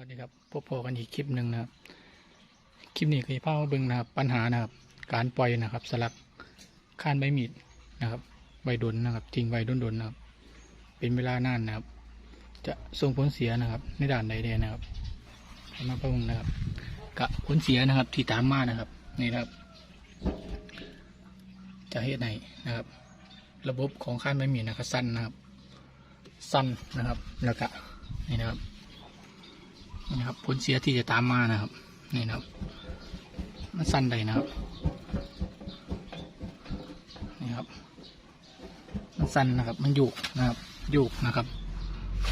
วัสดีครับพบพอกันอีกคลิปหนึ่งนะครับ คลิปนี้คือพามาเบิ่งนะครับ ปัญหานะครับ การปล่อยนะครับ สลักข้านใบมีดนะครับ ใบดนนะครับ ทิ้งใบดนดนๆนะครับ เป็นเวลานานนะครับ จะส่งผลเสียนะครับ ในด้านใดแดนะครับมาเบิ่งนะครับกับผลเสียนะครับที่ตามมานะครับ นี่นะครับ จะเหตุไหนนะครับ ระบบของข้านใบมีดนะครับ สั้นนะครับ สั้นนะครับ แล้วก็นี่นะครับ นี่นะครับผลเสียที่จะตามมานะครับนี่นะครับ มันสั้นใดนะครับนี่ครับ มันสั้นนะครับ มันโยกนะครับโยกนะครับ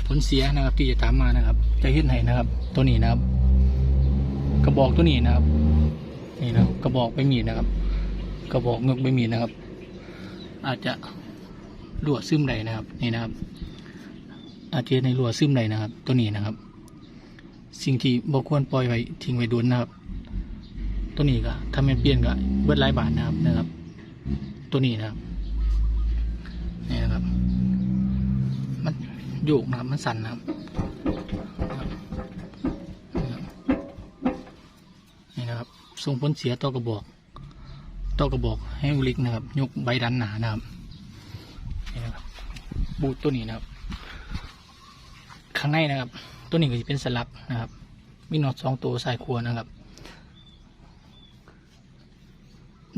ผลเสียนะครับที่จะตามมานะครับ จะเห็นไหนนะครับ ตัวนี้นะครับ กระบอกตัวนี้นะครับ นี่นะครับกระบอกใบมีดนะครับ กระบอกเงือกใบมีดนะครับ อาจจะรั่วซึมใดนะครับ นี่นะครับ อาจจะในรั่วซึมใดนะครับ ตัวนี้นะครับ สิ่งที่บ่ควรปล่อยไว้ทิ้งไว้โดนนะครับ ตัวนี้ก็ถ้าแม่นเปลี่ยนก็เบิดหลายบาทนะครับนะครับ ตัวนี้นะครับนี่นะครับ มันโยกนะครับมันสั่นนะครับนี่นะครับส่งผลเสียต่อกระบอกต่อกระบอกให้ลิกนะครับ ยกใบดันหนานะครับนี่นะครับ บูทตัวนี้นะครับ ข้างในนะครับ ตัวนี้ก็จะเป็นสลักนะครับ มีน็อตสองตัวสายครัวนะครับ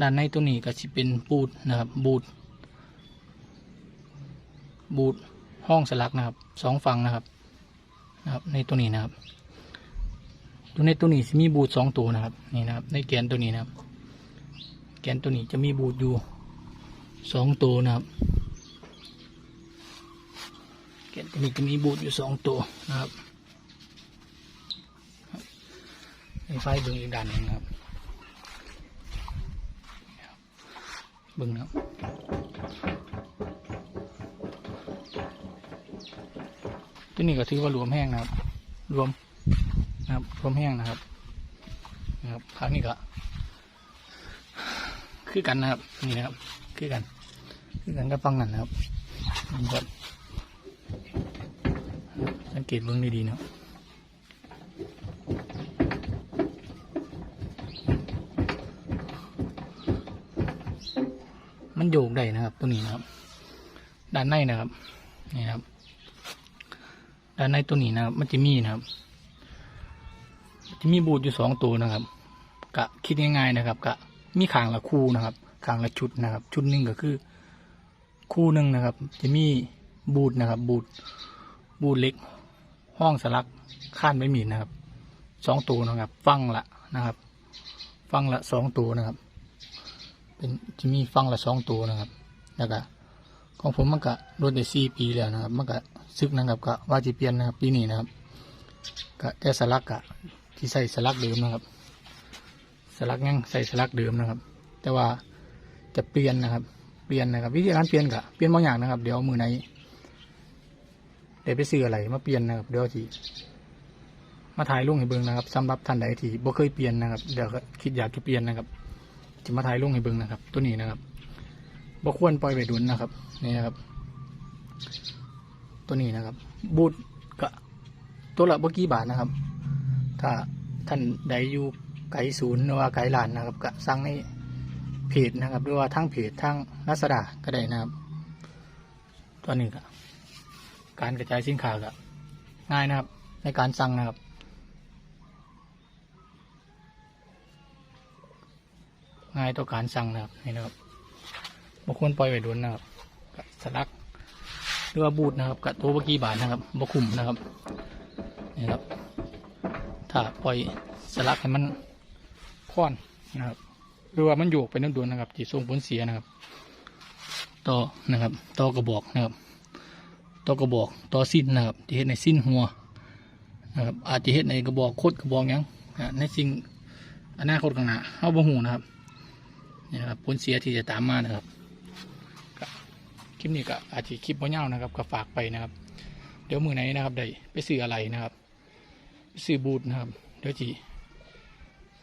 ด้านในตัวนี้ก็จะเป็นบูดนะครับ บูดบูดห้องสลักนะครับสองฝั่งนะครับนะครับ ในตัวนี้นะครับ ตัวในตัวนี้จะมีบูดสองตัวนะครับนี่นะครับ ในแกนตัวนี้นะครับ แกนตัวนี้จะมีบูดอยู่สองตัวนะครับแกนตัวนี้จะมีบูดอยู่สองตัวนะครับใน ไฟเบิ้งอีกด้านนึงนะครับเบิ้งนะครับตัวนี้ก็ถือว่ารวมแห้งนะครับ รวมนะครับ รวมแห้งนะครับนะครับครั้งนี้ก็คือกันนะครับ นี่นะครับ คือกัน คือกันกับฟังนั่นนะครับนี่ครับสังเกตเบื้องดีๆนะครับ มันโยกได้นะครับ ตัวนี้นะครับ ด้านในนะครับ นี่นะครับ ด้านในตัวนี้นะครับ มันจะมีนะครับจะมีบูทอยู่สองตัวนะครับ กะคิดง่ายๆนะครับ กะมีขางละคู่นะครับขางละชุดนะครับ ชุดหนึ่งก็คือ คู่หนึ่งนะครับ จะมีบูทนะครับ บูทบูทเล็ก ห้องสลักข้านไม่มีนะครับสองตัวนะครับ ฟังละนะครับ ฟังละสองตัวนะครับ เป็นจะมีฟังละสองตัวนะครับ แล้วก็ของผมมันก็รถได้สี่ปีแล้วนะครับ มันก็ซึกนะครับก็ว่าจะเปลี่ยนนะครับปีนี้นะครับก็แต่สลักกะที่ใส่สลักเดิมนะครับ สลักยังใส่สลักเดิมนะครับ แต่ว่าจะเปลี่ยนนะครับ เปลี่ยนนะครับ วิธีการเปลี่ยนกะเปลี่ยนบางอย่างนะครับ เดี๋ยวมือไหนเดี๋ยวไปซื้ออะไรมาเปลี่ยนนะครับเดี๋ยวทีมาถ่ายลงให้เบิ่งนะครับสำหรับท่านใดที่บ่เคยเปลี่ยนนะครับเดี๋ยวคิดอยากจะเปลี่ยนนะครับ จะมาถ่ายลงให้เบิ่งนะครับ ตัวนี้นะครับบ่ควรปล่อยไปดุนนะครับ นี่นะครับ ตัวนี้นะครับ บูทก็ตัวละบ่กี่บาทนะครับ ถ้าท่านใดอยู่ไกลศูนย์หรือว่าไกลลานนะครับก็สั่งในเพจนะครับ หรือว่าทั้งเพจทั้งลัสดาก็ได้นะครับ ตัวนี้ก็การกระจายสินค้าก็ง่ายนะครับ ในการสั่งนะครับ ง่ายต่อการสั่งนะครับนี่นะครับบางคนปล่อยไว้โดนนะครับกสลักหรือว่าบูดนะครับกับตัวเมื่อกี้บาทนะครับบคุมนะครับนี่ครับ ถ้าปล่อยสลักให้มันค่อนนะครับหรือว่ามันโยกไปนั่นดวนนะครับจีส่งผลเสียนะครับต่อนะครับต่อกระบอกนะครับต่อกระบอกต่อสิ้นนะครับจะเห็นในสิ้นหัวนะครับอาจจะเห็นในกระบอกโคดกระบอกยังในสิ่งอนาคตข้างหน้าเอาบ่หูนะครับ นี่นะครับผลเสียที่จะตามมานะครับคลิปนี้ก็อาจจะคลิปบ่ยาวนะครับก็ฝากไปนะครับ เดี๋ยวมือไหนนะครับได้ไปซื้ออะไรนะครับซื้อบูทนะครับเดี๋ยวจี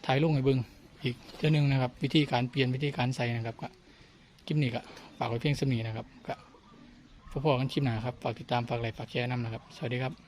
ถ่ายลงให้เบิ่งอีกเจ้านึงนะครับ วิธีการเปลี่ยนวิธีการใส่นะครับก็คลิปนี้ก็ฝากไว้เพียงสำนีนะครับก็พบกันคลิปหน้าครับฝากติดตามฝากไลค์ฝากแชร์น้ำนะครับ สวัสดีครับ